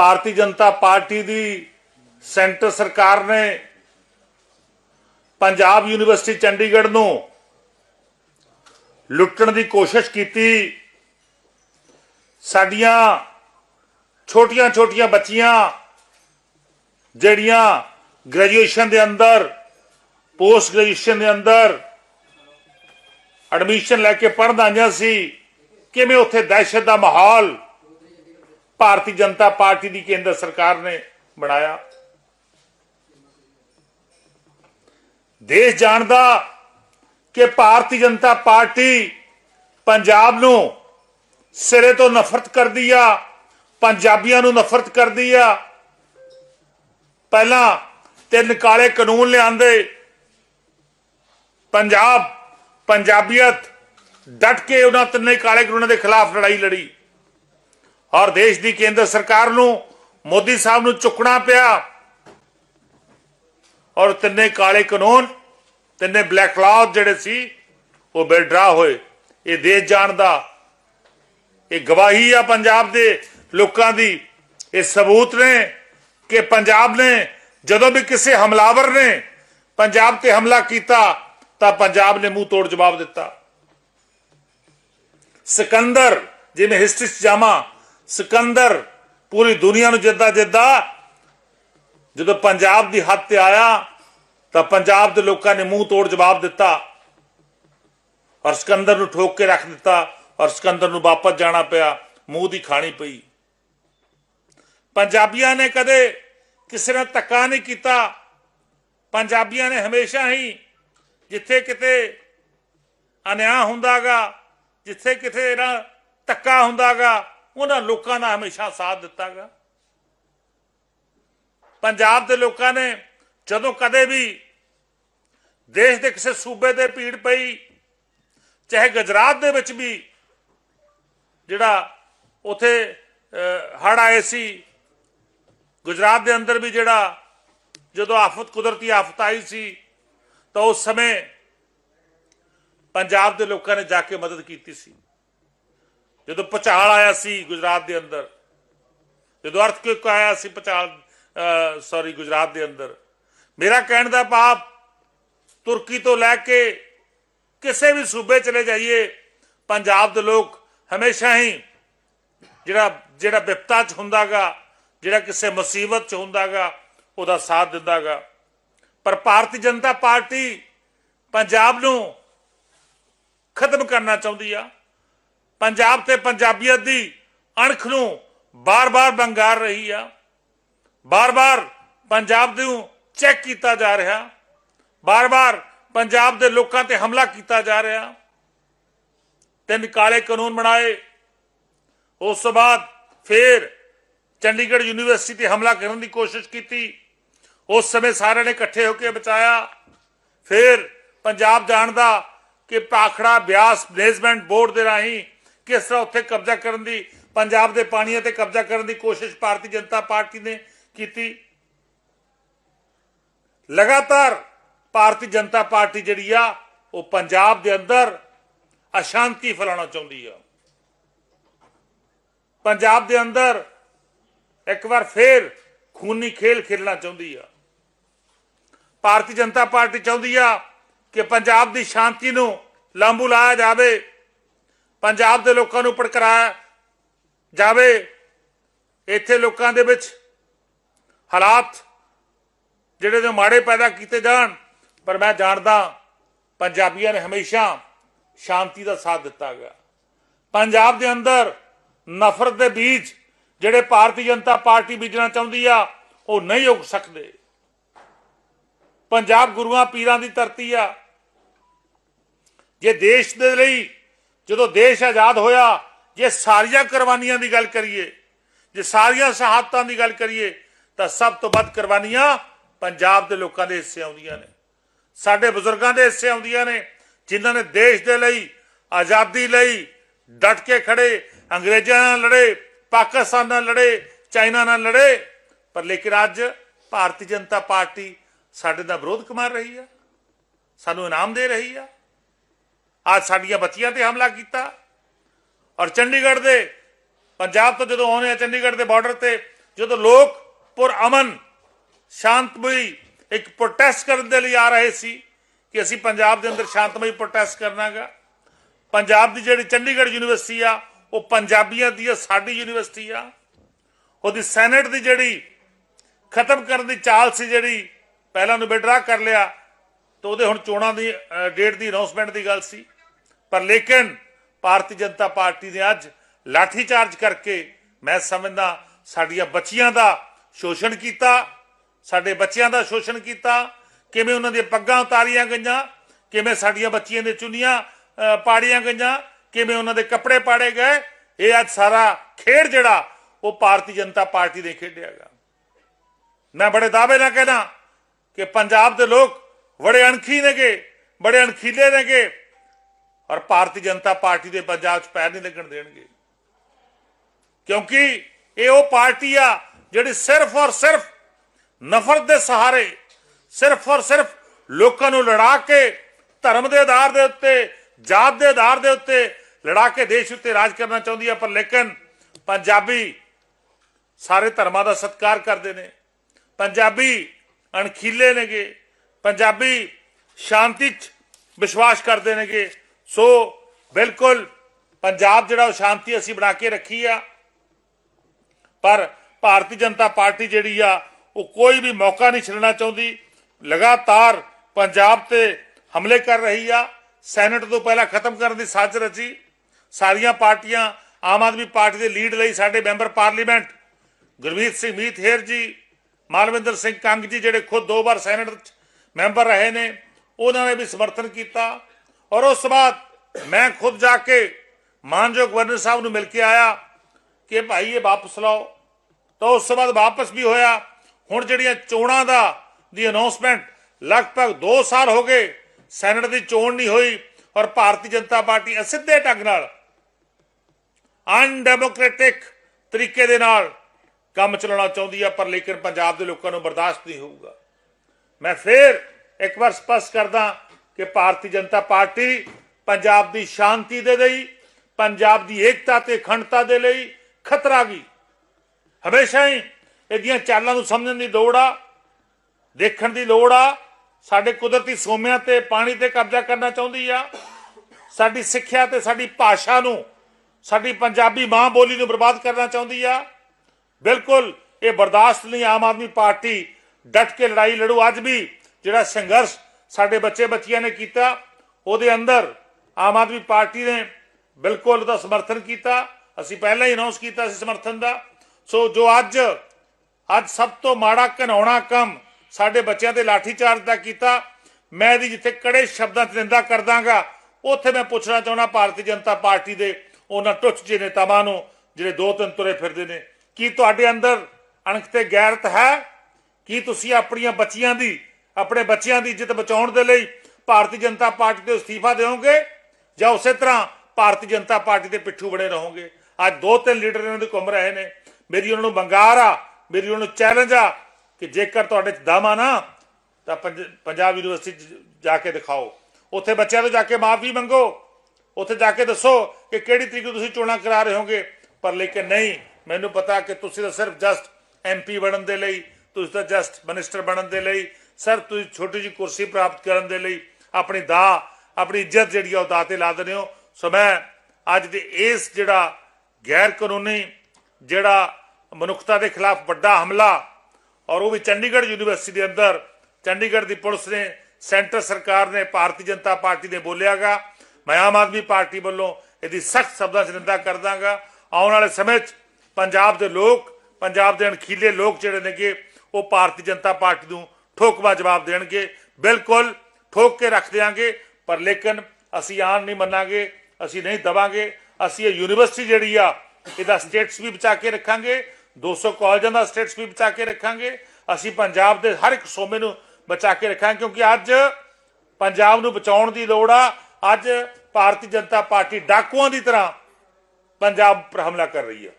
Bharatiya Janata party ਦੀ centre ਸਰਕਾਰ ਨੇ Punjab university Chandigarh ਨੂੰ ਲੁੱਟਣ ਦੀ ਕੋਸ਼ਿਸ਼ ਕੀਤੀ। ਸਾਡੀਆਂ ਛੋਟੀਆਂ-ਛੋਟੀਆਂ ਬੱਚੀਆਂ ਜਿਹੜੀਆਂ ਗ੍ਰੈਜੂਏਸ਼ਨ ਦੇ ਅੰਦਰ, ਪੋਸਟ ਗ੍ਰੈਜੂਏਸ਼ਨ ਦੇ ਅੰਦਰ ਐਡਮਿਸ਼ਨ ਲੈ ਕੇ ਪੜ੍ਹਨ ਆਈਆਂ ਸੀ, ਕਿਵੇਂ ਉੱਥੇ ਦਹਿਸ਼ਤ ਦਾ ਮਾਹੌਲ ਭਾਰਤੀ ਜਨਤਾ ਪਾਰਟੀ ਦੀ ਕੇਂਦਰ ਸਰਕਾਰ ਨੇ ਬਣਾਇਆ। ਦੇਸ਼ ਜਾਣਦਾ ਕਿ ਭਾਰਤੀ ਜਨਤਾ ਪਾਰਟੀ ਪੰਜਾਬ ਨੂੰ ਸਿਰੇ ਤੋਂ ਨਫ਼ਰਤ ਕਰਦੀ ਆ, ਪੰਜਾਬੀਆਂ ਨੂੰ ਨਫ਼ਰਤ ਕਰਦੀ ਆ। ਪਹਿਲਾਂ ਤਿੰਨ ਕਾਲੇ ਕਾਨੂੰਨ ਲਿਆਂਦੇ। ਪੰਜਾਬ, ਪੰਜਾਬੀਅਤ ਡਟ ਕੇ ਉਹਨਾਂ ਤਿੰਨੇ ਕਾਲੇ ਕਾਨੂੰਨਾਂ ਦੇ ਖਿਲਾਫ ਲੜਾਈ ਲੜੀ। ਔਰ ਦੇਸ਼ ਦੀ ਕੇਂਦਰ ਸਰਕਾਰ ਨੂੰ ਮੋਦੀ ਸਾਹਿਬ ਨੂੰ ਚੁੱਕਣਾ ਪਿਆ। ਔਰ ਤਿੰਨੇ ਕਾਲੇ ਕਾਨੂੰਨ, ਤਿੰਨੇ ਬਲੈਕ ਲਾਅ ਜਿਹੜੇ ਸੀ, ਉਹ ਬੇਡਰਾ ਹੋਏ। ਇਹ ਦੇਸ਼ ਜਾਣਦਾ ਇਹ ਗਵਾਹੀ ਆ ਪੰਜਾਬ ਦੇ ਲੋਕਾਂ ਦੀ। ਇਹ ਸਬੂਤ ਨੇ ਕਿ ਪੰਜਾਬ ਨੇ ਜਦੋਂ ਵੀ ਕਿਸੇ ਹਮਲਾਵਰ ਨੇ ਪੰਜਾਬ ਤੇ ਹਮਲਾ ਕੀਤਾ, ਤਾਂ ਪੰਜਾਬ ਨੇ ਮੂੰਹ ਤੋੜ ਜਵਾਬ ਦਿੱਤਾ। ਸਿਕੰਦਰ, ਜਿਵੇਂ ਹਿਸਟਰੀ ਚ ਜਾਵਾਂ ਸਿਕੰਦਰ, ਪੂਰੀ ਦੁਨੀਆ ਨੂੰ ਜਿੱਦਾਂ ਜਿੱਦਾਂ ਜਦੋਂ ਪੰਜਾਬ ਦੀ ਹੱਦ ਤੇ ਆਇਆ, ਤਾਂ ਪੰਜਾਬ ਦੇ ਲੋਕਾਂ ਨੇ ਮੂੰਹ ਤੋੜ ਜਵਾਬ ਦਿੱਤਾ। ਔਰ ਸਿਕੰਦਰ ਨੂੰ ਠੋਕ ਕੇ ਰੱਖ ਦਿੱਤਾ, ਔਰ ਸਿਕੰਦਰ ਨੂੰ ਵਾਪਸ ਜਾਣਾ ਪਿਆ, ਮੂੰਹ ਦੀ ਖਾਣੀ ਪਈ। ਪੰਜਾਬੀਆਂ ਨੇ ਕਦੇ ਕਿਸੇ ਨਾਲ ਧੱਕਾ ਨਹੀਂ ਕੀਤਾ। ਪੰਜਾਬੀਆਂ ਨੇ ਹਮੇਸ਼ਾ ਹੀ ਜਿੱਥੇ ਕਿਤੇ ਅਨਿਆਂ ਹੁੰਦਾਗਾ, ਜਿੱਥੇ ਕਿਤੇ ਇਹਨਾਂ ਧੱਕਾ ਹੁੰਦਾਗਾ ਉਹਨਾਂ ਲੋਕਾਂ ਦਾ ਹਮੇਸ਼ਾ ਸਾਥ ਦਿੱਤਾਗਾ। ਪੰਜਾਬ ਦੇ ਲੋਕਾਂ ਨੇ ਜਦੋਂ ਕਦੇ ਵੀ ਦੇਸ਼ ਦੇ ਕਿਸੇ ਸੂਬੇ ਤੇ ਪੀੜ ਪਈ, ਚਾਹੇ ਗੁਜਰਾਤ ਦੇ ਵਿੱਚ ਵੀ ਜਿਹੜਾ ਉਥੇ ਹੜ ਆਏ ਸੀ, ਗੁਜਰਾਤ ਦੇ ਅੰਦਰ ਵੀ ਜਿਹੜਾ ਜਦੋਂ ਆਫਤ, ਕੁਦਰਤੀ ਆਫਤ ਆਈ ਸੀ, ਤਾਂ ਉਸ ਸਮੇਂ ਪੰਜਾਬ ਦੇ ਲੋਕਾਂ ਨੇ ਜਾ ਕੇ ਮਦਦ ਕੀਤੀ ਸੀ। ਜਦੋਂ ਪਚਾਲ ਆਇਆ ਸੀ ਗੁਜਰਾਤ ਦੇ ਅੰਦਰ, ਜਦੋਂ ਅਰਥਕੁਇਕ ਆਇਆ ਸੀ ਪਚਾਲ ਸੌਰੀ ਗੁਜਰਾਤ ਦੇ ਅੰਦਰ, ਮੇਰਾ ਕਹਿਣ ਦਾ ਭਾਵ ਤੁਰਕੀ ਤੋਂ ਲੈ ਕੇ ਕਿਸੇ ਵੀ ਸੂਬੇ ਚਲੇ ਜਾਈਏ, ਪੰਜਾਬ ਦੇ ਲੋਕ ਹਮੇਸ਼ਾ ਹੀ ਜਿਹੜਾ ਜਿਹੜਾ ਵਿਪਤਾ ਚ ਹੁੰਦਾਗਾ, ਜਿਹੜਾ ਕਿਸੇ ਮੁਸੀਬਤ ਚ ਹੁੰਦਾਗਾ, ਉਹਦਾ ਸਾਥ ਦਿੰਦਾਗਾ। ਪਰ ਭਾਰਤੀ ਜਨਤਾ ਪਾਰਟੀ ਪੰਜਾਬ ਨੂੰ ਖਤਮ ਕਰਨਾ ਚਾਹੁੰਦੀ ਆ। ਪੰਜਾਬ ਤੇ ਪੰਜਾਬੀਅਤ ਦੀ ਅਣਖ ਨੂੰ ਬਾਰ-ਬਾਰ ਬੰਗਾਰ ਰਹੀ ਆ। ਬਾਰ-ਬਾਰ ਪੰਜਾਬ ਨੂੰ ਚੈੱਕ ਕੀਤਾ ਜਾ ਰਿਹਾ। ਬਾਰ-ਬਾਰ ਪੰਜਾਬ ਦੇ ਲੋਕਾਂ ਤੇ ਹਮਲਾ ਕੀਤਾ ਜਾ ਰਿਹਾ। ਤਿੰਨ ਕਾਲੇ ਕਾਨੂੰਨ ਬਣਾਏ। ਉਸ ਤੋਂ ਬਾਅਦ ਫਿਰ ਚੰਡੀਗੜ੍ਹ ਯੂਨੀਵਰਸਿਟੀ ਤੇ ਹਮਲਾ ਕਰਨ ਦੀ ਕੋਸ਼ਿਸ਼ ਕੀਤੀ। ਉਸ ਸਮੇਂ ਸਾਰਿਆਂ ਨੇ ਇਕੱਠੇ ਹੋ ਕੇ ਬਚਾਇਆ। ਫਿਰ ਪੰਜਾਬ ਜਾਣਦਾ ਕਿ ਪਾਖੜਾ ਬਿਆਸ ਮੈਨੇਜਮੈਂਟ ਬੋਰਡ ਦੇ ਰਾਹੀਂ ਕਿਸ ਤਰ੍ਹਾਂ ਉੱਥੇ ਕਬਜ਼ਾ ਕਰਨ ਦੀ, ਪੰਜਾਬ ਦੇ ਪਾਣੀਆਂ ਤੇ ਕਬਜ਼ਾ ਕਰਨ ਦੀ ਕੋਸ਼ਿਸ਼ ਭਾਰਤੀ ਜਨਤਾ ਪਾਰਟੀ ਨੇ ਕੀਤੀ। ਲਗਾਤਾਰ ਭਾਰਤੀ ਜਨਤਾ ਪਾਰਟੀ ਜਿਹੜੀ ਆ, ਉਹ ਪੰਜਾਬ ਦੇ ਅੰਦਰ ਅਸ਼ਾਂਤੀ ਫੈਲਾਉਣਾ ਚਾਹੁੰਦੀ ਆ। ਪੰਜਾਬ ਦੇ ਅੰਦਰ ਇੱਕ ਵਾਰ ਫੇਰ ਖੂਨੀ ਖੇਲ ਖੇਲਣਾ ਚਾਹੁੰਦੀ ਆ। ਭਾਰਤੀ ਜਨਤਾ ਪਾਰਟੀ ਚਾਹੁੰਦੀ ਆ ਕਿ ਪੰਜਾਬ ਦੀ ਸ਼ਾਂਤੀ ਨੂੰ ਲਾਂਬੂ ਲਾਇਆ ਜਾਵੇ। ਪੰਜਾਬ ਦੇ ਲੋਕਾਂ ਨੂੰ ਪੜਕਰਾਇਆ ਜਾਵੇ, ਇੱਥੇ ਲੋਕਾਂ ਦੇ ਵਿੱਚ ਹਾਲਾਤ ਜਿਹੜੇ ਜੋ ਮਾੜੇ ਪੈਦਾ ਕੀਤੇ ਜਾਣ, ਪਰ ਮੈਂ ਜਾਣਦਾ ਪੰਜਾਬੀਆਂ ਨੇ ਹਮੇਸ਼ਾ ਸ਼ਾਂਤੀ ਦਾ ਸਾਥ ਦਿੱਤਾ ਗਿਆ। ਪੰਜਾਬ ਦੇ ਅੰਦਰ ਨਫ਼ਰਤ ਦੇ ਬੀਜ ਜਿਹੜੇ ਭਾਰਤੀ ਜਨਤਾ ਪਾਰਟੀ ਬੀਜਣਾ ਚਾਹੁੰਦੀ ਆ, ਉਹ ਨਹੀਂ ਉੱਗ ਸਕਦੇ। ਪੰਜਾਬ ਗੁਰੂਆਂ ਪੀਰਾਂ ਦੀ ਧਰਤੀ ਆ। ਜੇ ਦੇਸ਼ ਦੇ ਲਈ ਜਦੋਂ ਦੇਸ਼ ਆਜ਼ਾਦ ਹੋਇਆ, ਜੇ ਸਾਰੀਆਂ ਕੁਰਬਾਨੀਆਂ ਦੀ ਗੱਲ ਕਰੀਏ, ਜੇ ਸਾਰੀਆਂ ਸ਼ਹਾਦਤਾਂ ਦੀ ਗੱਲ ਕਰੀਏ, ਤਾਂ ਸਭ ਤੋਂ ਵੱਧ ਕੁਰਬਾਨੀਆਂ ਪੰਜਾਬ ਦੇ ਲੋਕਾਂ ਦੇ ਹਿੱਸੇ ਆਉਂਦੀਆਂ ਨੇ। ਸਾਡੇ ਬਜ਼ੁਰਗਾਂ ਦੇ ਹਿੱਸੇ ਆਉਂਦੀਆਂ ਨੇ, ਜਿਨ੍ਹਾਂ ਨੇ ਦੇਸ਼ ਦੇ ਲਈ, ਆਜ਼ਾਦੀ ਲਈ ਡਟ ਕੇ ਖੜੇ, ਅੰਗਰੇਜ਼ਾਂ ਨਾਲ ਲੜੇ, ਪਾਕਿਸਤਾਨ ਨਾਲ ਲੜੇ, ਚਾਈਨਾ ਨਾਲ ਲੜੇ, ਪਰ ਲੇਕਿਨ ਅੱਜ ਭਾਰਤੀ ਜਨਤਾ ਪਾਰਟੀ ਸਾਡੇ ਦਾ ਵਿਰੋਧ ਕਮਾਰ ਰਹੀ ਆ, ਸਾਨੂੰ ਇਨਾਮ ਦੇ ਰਹੀ ਆ। ਅੱਜ ਸਾਡੀਆਂ ਬੱਚੀਆਂ ਤੇ ਹਮਲਾ ਕੀਤਾ। ਔਰ ਚੰਡੀਗੜ੍ਹ ਦੇ, ਪੰਜਾਬ ਤੋਂ ਜਦੋਂ ਆਉਂਦੇ ਆ, ਚੰਡੀਗੜ੍ਹ ਦੇ ਬਾਰਡਰ ਤੇ ਜਦੋਂ ਲੋਕ ਪੁਰ ਅਮਨ ਸ਼ਾਂਤਮਈ ਇੱਕ ਪ੍ਰੋਟੈਸਟ ਕਰਨ ਦੇ ਲਈ ਆ ਰਹੇ ਸੀ ਕਿ ਅਸੀਂ ਪੰਜਾਬ ਦੇ ਅੰਦਰ ਸ਼ਾਂਤਮਈ ਪ੍ਰੋਟੈਸਟ ਕਰਨਾਗਾ। ਪੰਜਾਬ ਦੀ ਜਿਹੜੀ ਚੰਡੀਗੜ੍ਹ ਯੂਨੀਵਰਸਿਟੀ ਆ, ਉਹ ਪੰਜਾਬੀਆਂ ਦੀ ਆ, ਸਾਡੀ ਯੂਨੀਵਰਸਿਟੀ ਆ। ਉਹਦੀ ਸੈਨੇਟ ਦੀ ਜਿਹੜੀ ਖਤਮ ਕਰਨ ਦੀ ਚਾਲ ਸੀ ਜਿਹੜੀ ਪਹਿਲਾਂ ਨੂੰ ਵਿਡਰਾ ਕਰ ਲਿਆ ਤਾਂ ਉਹਦੇ ਹੁਣ ਚੋਣਾਂ ਦੀ ਡੇਟ ਦੀ ਅਨਾਉਂਸਮੈਂਟ ਦੀ ਗੱਲ ਸੀ। ਪਰ ਲੇਕਿਨ ਭਾਰਤੀ ਜਨਤਾ ਪਾਰਟੀ ਨੇ ਅੱਜ ਲਾਠੀ ਚਾਰਜ ਕਰਕੇ, ਮੈਂ ਸਮਝਦਾ ਸਾਡੀਆਂ ਬੱਚੀਆਂ ਦਾ ਸ਼ੋਸ਼ਣ ਕੀਤਾ, ਸਾਡੇ ਬੱਚਿਆਂ ਦਾ ਸ਼ੋਸ਼ਣ ਕੀਤਾ, ਕਿਵੇਂ ਉਹਨਾਂ ਦੀਆਂ ਪੱਗਾਂ ਉਤਾਰੀਆਂ ਗਈਆਂ, ਕਿਵੇਂ ਸਾਡੀਆਂ ਬੱਚੀਆਂ ਦੇ ਚੁੰਨੀਆਂ ਪਾੜੀਆਂ ਗਈਆਂ, ਕਿਵੇਂ ਉਹਨਾਂ ਦੇ ਕੱਪੜੇ ਪਾੜੇ ਗਏ, ਇਹ ਅੱਜ ਸਾਰਾ ਖੇਡ ਜਿਹੜਾ ਉਹ ਭਾਰਤੀ ਜਨਤਾ ਪਾਰਟੀ ਨੇ ਖੇਡਿਆਗਾ ਮੈਂ ਬੜੇ ਦਾਅਵੇ ਨਾਲ ਕਹਿਣਾ ਕਿ ਪੰਜਾਬ ਦੇ ਲੋਕ ਬੜੇ ਅਣਖੀ ਨੇਗੇ, ਬੜੇ ਅਣਖੀਲੇ ਨੇਗੇ। ਔਰ ਭਾਰਤੀ ਜਨਤਾ ਪਾਰਟੀ ਦੇ ਪੰਜਾਬ 'ਚ ਪੈਰ ਨਹੀਂ ਲੱਗਣ ਦੇਣਗੇ। ਕਿਉਂਕਿ ਇਹ ਉਹ ਪਾਰਟੀ ਆ ਜਿਹੜੀ ਸਿਰਫ ਔਰ ਸਿਰਫ ਨਫ਼ਰਤ ਦੇ ਸਹਾਰੇ, ਸਿਰਫ ਔਰ ਸਿਰਫ ਲੋਕਾਂ ਨੂੰ ਲੜਾ ਕੇ ਧਰਮ ਦੇ ਆਧਾਰ ਦੇ ਉੱਤੇ, ਜਾਤ ਦੇ ਆਧਾਰ ਦੇ ਉੱਤੇ ਲੜਾ ਕੇ ਦੇਸ਼ ਉੱਤੇ ਰਾਜ ਕਰਨਾ ਚਾਹੁੰਦੀ ਆ, ਪਰ ਲੇਕਿਨ ਪੰਜਾਬੀ ਸਾਰੇ ਧਰਮਾਂ ਦਾ ਸਤਿਕਾਰ ਕਰਦੇ ਨੇ। ਪੰਜਾਬੀ ਅਣਖੀਲੇ ਨੇਗੇ। ਪੰਜਾਬੀ ਸ਼ਾਂਤੀ 'ਚ ਵਿਸ਼ਵਾਸ ਕਰਦੇ ਨੇਗੇ। ਸੋ ਬਿਲਕੁਲ ਪੰਜਾਬ ਜਿਹੜਾ ਉਹ ਸ਼ਾਂਤੀ ਅਸੀਂ ਬਣਾ ਕੇ ਰੱਖੀ ਆ। ਪਰ ਭਾਰਤੀ ਜਨਤਾ ਪਾਰਟੀ ਜਿਹੜੀ ਆ, ਉਹ ਕੋਈ ਵੀ ਮੌਕਾ ਨਹੀਂ ਛੱਡਣਾ ਚਾਹੁੰਦੀ। ਲਗਾਤਾਰ ਪੰਜਾਬ ਤੇ ਹਮਲੇ ਕਰ ਰਹੀ ਆ। ਸੈਨੇਟ ਤੋਂ ਪਹਿਲਾਂ ਖਤਮ ਕਰਨ ਦੀ ਸਾਜ਼ਿਸ਼ ਰਚੀ। ਸਾਰੀਆਂ ਪਾਰਟੀਆਂ, ਆਮ ਆਦਮੀ ਪਾਰਟੀ ਦੇ ਲੀਡ ਲਈ ਸਾਡੇ ਮੈਂਬਰ ਪਾਰਲੀਮੈਂਟ, ਗੁਰਮੀਤ ਸਿੰਘ ਮੀਤ ਹੇਰ ਜੀ, ਮਾਲਵਿੰਦਰ ਸਿੰਘ ਕੰਗ ਜੀ, ਜਿਹੜੇ ਖੁਦ ਦੋ ਵਾਰ ਸੈਨੇਟ ਚ ਮੈਂਬਰ ਰਹੇ ਨੇ, ਉਹਨਾਂ ਨੇ ਵੀ ਸਮਰਥਨ ਕੀਤਾ। ਔਰ ਉਸ ਤੋਂ ਬਾਅਦ ਮੈਂ ਖੁਦ ਜਾ ਕੇ ਮਾਨਯੋਗ ਗਵਰਨਰ ਸਾਹਿਬ ਨੂੰ ਮਿਲ ਕੇ ਆਇਆ ਕਿ ਭਾਈ ਇਹ ਵਾਪਸ ਲਓ। ਤਾਂ ਉਸ ਤੋਂ ਬਾਅਦ ਵਾਪਸ ਵੀ ਹੋਇਆ। ਹੁਣ ਜਿਹੜੀਆਂ ਚੋਣਾਂ ਦਾ, ਦੀ ਅਨਾਉਂਸਮੈਂਟ ਲਗਭਗ 2 ਸਾਲ ਹੋ ਗਏ, ਸੈਨੇਟ ਦੀ ਚੋਣ ਨਹੀਂ ਹੋਈ ਔਰ ਭਾਰਤੀ ਜਨਤਾ ਪਾਰਟੀ ਅਸਿੱਧੇ ਢੰਗ ਨਾਲ ਅਨਡੈਮੋਕ੍ਰੈਟਿਕ ਤਰੀਕੇ ਦੇ ਨਾਲ ਕੰਮ ਚਲਾਉਣਾ ਚਾਹੁੰਦੀ ਆ, ਪਰ ਲੇਕਿਨ ਪੰਜਾਬ ਦੇ ਲੋਕਾਂ ਨੂੰ ਬਰਦਾਸ਼ਤ ਨਹੀਂ ਹੋਊਗਾ। ਮੈਂ ਫੇਰ ਇੱਕ ਵਾਰ ਸਪਸ਼ਟ ਕਰਦਾ ਕਿ ਭਾਰਤੀ ਜਨਤਾ ਪਾਰਟੀ ਪੰਜਾਬ ਦੀ ਸ਼ਾਂਤੀ ਦੇ ਲਈ, ਪੰਜਾਬ ਦੀ ਏਕਤਾ ਤੇ ਅਖੰਡਤਾ ਦੇ ਲਈ ਖਤਰਾ ਗਈ ਹਮੇਸ਼ਾ ਹੀ ਇਹਦੀਆਂ ਚਾਲਾਂ ਨੂੰ ਸਮਝਣ ਦੀ ਲੋੜ ਆ, ਦੇਖਣ ਦੀ ਲੋੜ ਆ। ਸਾਡੇ ਕੁਦਰਤੀ ਸੋਮਿਆਂ ਤੇ ਪਾਣੀ ਤੇ ਕਬਜ਼ਾ ਕਰਨਾ ਚਾਹੁੰਦੀ ਆ। ਸਾਡੀ ਸਿੱਖਿਆ ਤੇ ਸਾਡੀ ਭਾਸ਼ਾ ਨੂੰ, ਸਾਡੀ ਪੰਜਾਬੀ ਮਾਂ ਬੋਲੀ ਨੂੰ ਬਰਬਾਦ ਕਰਨਾ ਚਾਹੁੰਦੀ ਆ। ਬਿਲਕੁਲ ਇਹ ਬਰਦਾਸ਼ਤ ਨਹੀਂ ਆਮ ਆਦਮੀ ਪਾਰਟੀ ਡਟ ਕੇ ਲੜਾਈ ਲੜੂ। ਅੱਜ ਵੀ ਜਿਹੜਾ ਸੰਘਰਸ਼ ਸਾਡੇ ਬੱਚੇ ਬੱਚੀਆਂ ਨੇ ਕੀਤਾ, ਉਹਦੇ ਅੰਦਰ ਆਮ ਆਦਮੀ ਪਾਰਟੀ ਨੇ ਬਿਲਕੁਲ ਉਹਦਾ ਸਮਰਥਨ ਕੀਤਾ। ਅਸੀਂ ਪਹਿਲਾਂ ਹੀ ਅਨਾਉਂਸ ਕੀਤਾ ਸੀ ਸਮਰਥਨ ਦਾ। ਸੋ ਜੋ ਅੱਜ ਅੱਜ ਸਭ ਤੋਂ ਮਾੜਾ ਘਨਾਉਣਾ ਕੰਮ ਸਾਡੇ ਬੱਚਿਆਂ ਤੇ ਲਾਠੀਚਾਰਜ ਦਾ ਕੀਤਾ, ਮੈਂ ਇਹਦੀ ਜਿੱਥੇ ਕੜੇ ਸ਼ਬਦਾਂ 'ਚ ਨਿੰਦਾ ਕਰਦਾਗਾ, ਉੱਥੇ ਮੈਂ ਪੁੱਛਣਾ ਚਾਹੁੰਦਾ ਭਾਰਤੀ ਜਨਤਾ ਪਾਰਟੀ ਦੇ ਉਹਨਾਂ ਟੁੱਚ ਜਿਹੇ ਨੇਤਾਵਾਂ ਨੂੰ, ਜਿਹੜੇ ਦੋ ਤਿੰਨ ਤੁਰੇ ਫਿਰਦੇ ਨੇ, ਕੀ ਤੁਹਾਡੇ ਅੰਦਰ ਅਣਖ ਤੇ ਗੈਰਤ ਹੈ? ਕੀ ਤੁਸੀਂ ਆਪਣੀਆਂ ਬੱਚੀਆਂ ਦੀ, ਆਪਣੇ ਬੱਚਿਆਂ ਦੀ ਇੱਜ਼ਤ ਬਚਾਉਣ ਦੇ ਲਈ ਭਾਰਤੀ ਜਨਤਾ ਪਾਰਟੀ ਤੋਂ ਅਸਤੀਫਾ ਦਿਓਗੇ ਜਾਂ ਉਸੇ ਤਰ੍ਹਾਂ ਭਾਰਤੀ ਜਨਤਾ ਪਾਰਟੀ ਦੇ ਪਿੱਠੂ ਬਣੇ ਰਹੋਗੇ? ਅੱਜ ਦੋ ਤਿੰਨ ਲੀਡਰ ਇਹਨਾਂ ਦੇ ਘੁੰਮ ਰਹੇ ਨੇ। ਮੇਰੀ ਉਹਨਾਂ ਨੂੰ ਬੰਗਾਰ ਆ, ਮੇਰੀ ਉਹਨਾਂ ਨੂੰ ਚੈਲੰਜ ਆ ਕਿ ਜੇਕਰ ਤੁਹਾਡੇ ਚ ਦਮ ਆ ਨਾ, ਤਾਂ ਪੰਜਾਬ ਯੂਨੀਵਰਸਿਟੀ 'ਚ ਜਾ ਕੇ ਦਿਖਾਓ। ਉੱਥੇ ਬੱਚਿਆਂ ਤੋਂ ਜਾ ਕੇ ਮਾਫੀ ਮੰਗੋ। ਉੱਥੇ ਜਾ ਕੇ ਦੱਸੋ ਕਿ ਕਿਹੜੀ ਤਰੀਕ ਨੂੰ ਤੁਸੀਂ ਚੋਣਾਂ ਕਰਾ ਰਹੇ ਹੋਗੇ। ਪਰ ਲੇਕਿਨ ਨਹੀਂ, ਮੈਨੂੰ ਪਤਾ ਕਿ ਤੁਸੀਂ ਤਾਂ ਸਿਰਫ ਜਸਟ ਐਮਪੀ ਬਣਨ ਦੇ ਲਈ ਤੁਸੀਂ ਤਾਂ ਜਸਟ ਮਿਨਿਸਟਰ ਬਣਨ ਦੇ ਲਈ, ਸਰ, ਤੁਸੀਂ ਛੋਟੀ ਜਿਹੀ ਕੁਰਸੀ ਪ੍ਰਾਪਤ ਕਰਨ ਦੇ ਲਈ ਆਪਣੀ ਦਾ, ਆਪਣੀ ਇੱਜ਼ਤ ਜਿਹੜੀ ਆ ਉਹ ਦਾਅ ਤੇ ਲਾ ਦਿੰਦੇ ਹੋ। ਸੋ ਮੈਂ ਅੱਜ ਦੇ ਇਸ ਜਿਹੜਾ ਗੈਰ ਕਾਨੂੰਨੀ ਜਿਹੜਾ ਮਨੁੱਖਤਾ ਦੇ ਖਿਲਾਫ ਵੱਡਾ ਹਮਲਾ ਔਰ ਉਹ ਵੀ ਚੰਡੀਗੜ੍ਹ ਯੂਨੀਵਰਸਿਟੀ ਦੇ ਅੰਦਰ, ਚੰਡੀਗੜ੍ਹ ਦੀ ਪੁਲਿਸ ਨੇ ਸੈਂਟਰ ਸਰਕਾਰ ਨੇ ਭਾਰਤੀ ਜਨਤਾ ਪਾਰਟੀ ਨੇ ਬੋਲਿਆਗਾ। ਮੈਂ ਆਮ ਆਦਮੀ ਪਾਰਟੀ ਵੱਲੋਂ ਇਹਦੀ ਸਖਤ ਸ਼ਬਦਾਂ 'ਚ ਨਿੰਦਾ ਕਰਦਾਗਾ। ਆਉਣ ਵਾਲੇ ਸਮੇਂ 'ਚ ਪੰਜਾਬ ਦੇ ਲੋਕ, ਪੰਜਾਬ ਦੇ ਅਣਖੀਲੇ ਲੋਕ ਜਿਹੜੇ ਨੇਗੇ ਉਹ ਭਾਰਤੀ ਜਨਤਾ ਪਾਰਟੀ ਨੂੰ ਠੋਕਵਾ ਜਵਾਬ ਦੇਣਗੇ। ਬਿਲਕੁਲ ਠੋਕ ਕੇ ਰੱਖ ਦਿਆਂਗੇ, ਪਰ ਲੇਕਿਨ ਅਸੀਂ ਆਣ ਨਹੀਂ ਮੰਨਾਂਗੇ, ਅਸੀਂ ਨਹੀਂ ਦਵਾਂਗੇ। ਅਸੀਂ ਇਹ ਯੂਨੀਵਰਸਿਟੀ ਜਿਹੜੀ ਆ, ਇਹਦਾ ਸਟੇਟਸ ਵੀ ਬਚਾ ਕੇ ਰੱਖਾਂਗੇ 200 ਕਾਲਜਾਂ ਦਾ ਸਟੇਟਸ ਵੀ ਬਚਾ ਕੇ ਰੱਖਾਂਗੇ। ਅਸੀਂ ਪੰਜਾਬ ਦੇ ਹਰ ਇੱਕ ਸੋਮੇ ਨੂੰ ਬਚਾ ਕੇ ਰੱਖਾਂਗੇ, ਕਿਉਂਕਿ ਅੱਜ ਪੰਜਾਬ ਨੂੰ ਬਚਾਉਣ ਦੀ ਲੋੜ ਆ। ਅੱਜ ਭਾਰਤੀ ਜਨਤਾ ਪਾਰਟੀ ਡਾਕੂਆਂ ਦੀ ਤਰ੍ਹਾਂ ਪੰਜਾਬ ਪਰ ਹਮਲਾ ਕਰ ਰਹੀ ਹੈ